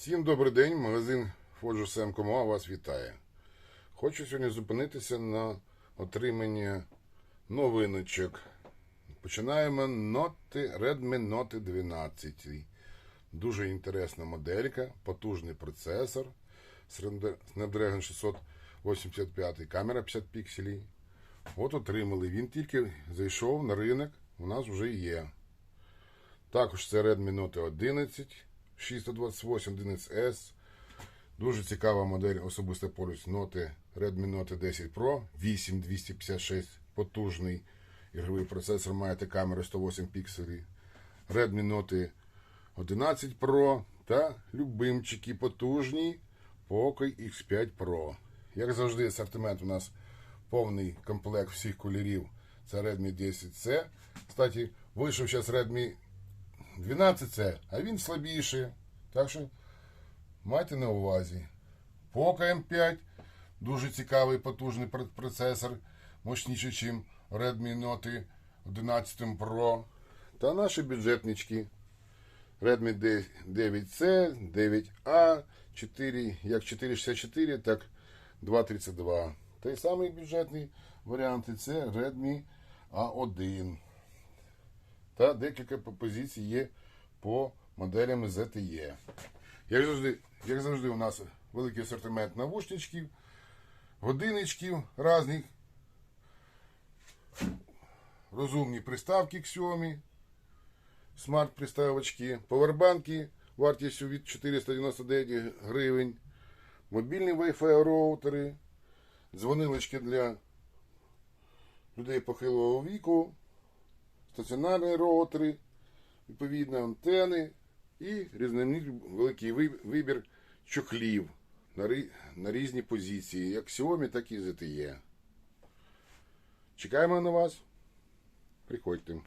Всім добрий день, магазин Фоджу Семкома вас вітає. Хочу сьогодні зупинитися на отриманні новиночок. Починаємо ноти Redmi Note 12. Дуже інтересна моделька, потужний процесор, Snapdragon 685, камера 50 пікселів. От отримали. Він тільки зайшов на ринок, у нас вже є. Також це Redmi Note 11, 628 11S. Дуже цікава модель особисто поруч Note Redmi Note 10 Pro 8256 потужний ігровий процесор, маєте камеру 108 пікселів. Redmi Note 11 Pro та любимчики потужні Poco X5 Pro. Як завжди, асортимент у нас повний комплект всіх кольорів. Це Redmi 10C. Кстати, вийшов зараз Redmi 12C, а він слабіший. Так що майте на увазі. Poco M5 дуже цікавий потужний процесор, мощніший, ніж Redmi Note 11 Pro. Та наші бюджетнички. Redmi 9C, 9A, 4, як 464, так 232. Той самий бюджетний варіант це Redmi A1. Та декілька позицій є по моделям ZTE. Як завжди, як завжди, у нас великий асортимент навушничків, годинничків різних, розумні приставки Xiaomi, смарт-приставочки, повербанки вартістю від 499 гривень, мобільні Wi-Fi роутери, дзвонилочки для людей похилого віку, стаціонарні роутери, відповідні антени і різноманітний великий вибір чохлів на, різні позиції, як Xiaomi, так і ZTE. Чекаємо на вас. Приходьте.